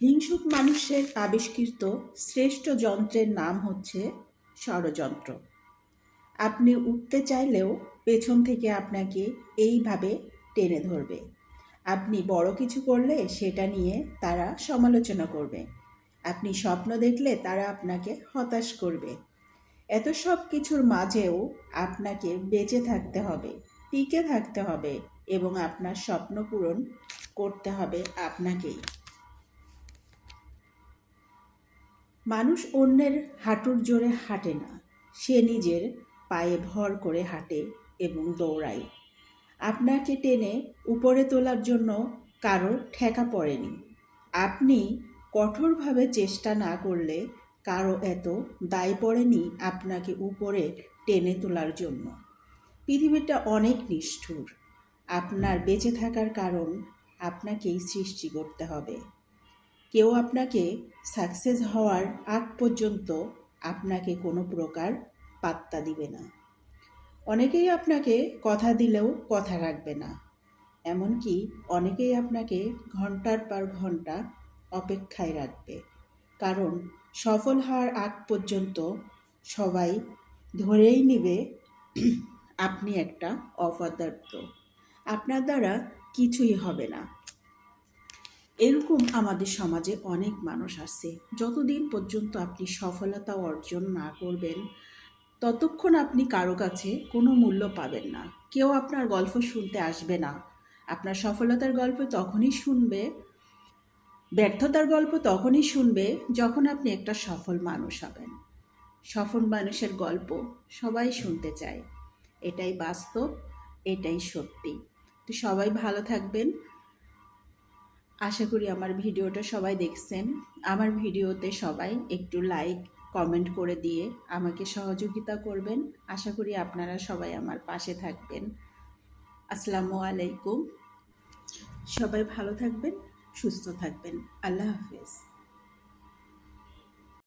হিংসুক মানুষের আবিষ্কৃত শ্রেষ্ঠ যন্ত্রের নাম হচ্ছে ষড়যন্ত্র। আপনি উঠতে চাইলেও পেছন থেকে আপনাকে এইভাবে টেনে ধরবে। আপনি বড় কিছু করলে সেটা নিয়ে তারা সমালোচনা করবে। আপনি স্বপ্ন দেখলে তারা আপনাকে হতাশ করবে। এত সব কিছুর মাঝেও আপনাকে বেঁচে থাকতে হবে, টিকে থাকতে হবে এবং আপনার স্বপ্ন পূরণ করতে হবে আপনাকেই। মানুষ অন্যের হাঁটুর জোরে হাঁটে না। সে নিজের পায়ে ভর করে হাঁটে এবং দৌড়ায়। আপনাকে টেনে উপরে তোলার জন্য কারও ঠেকা পড়েনি। আপনি কঠোরভাবে চেষ্টা না করলে কারও এত দায় পড়েনি আপনাকে উপরে টেনে তোলার জন্য। পৃথিবীটা অনেক নিষ্ঠুর। আপনার বেঁচে থাকার কারণ আপনাকেই সৃষ্টি করতে হবে। কেউ আপনাকে সাকসেস হওয়ার আগ পর্যন্ত আপনাকে কোনো প্রকার পাত্তা দিবে না। অনেকেই আপনাকে কথা দিলেও কথা রাখবে না। এমনকি অনেকেই আপনাকে ঘণ্টার পর ঘণ্টা অপেক্ষায় রাখবে। কারণ সফল হওয়ার আগ পর্যন্ত সবাই ধরেই নেবে আপনি একটা অপদার্থ। আপনার দ্বারা কিছুই হবে না। এরকম আমাদের সমাজে অনেক মানুষ আছে। যতদিন পর্যন্ত আপনি সফলতা অর্জন না করবেন, ততক্ষণ আপনি কারও কাছে কোনো মূল্য পাবেন না। কেউ আপনার গল্প শুনতে আসবে না। আপনার সফলতার গল্প তখনই শুনবে, ব্যর্থতার গল্প তখনই শুনবে যখন আপনি একটা সফল মানুষ হবেন। সফল মানুষের গল্প সবাই শুনতে চায়। এটাই বাস্তব, এটাই সত্যি। তো সবাই ভালো থাকবেন। আশা করি আমার ভিডিওটা সবাই দেখছেন। আমার ভিডিওতে সবাই একটু লাইক কমেন্ট করে দিয়ে আমাকে সহযোগিতা করবেন। আশা করি আপনারা সবাই আমার পাশে থাকবেন। আসসালামু আলাইকুম। সবাই ভালো থাকবেন, সুস্থ থাকবেন। আল্লাহ হাফেজ।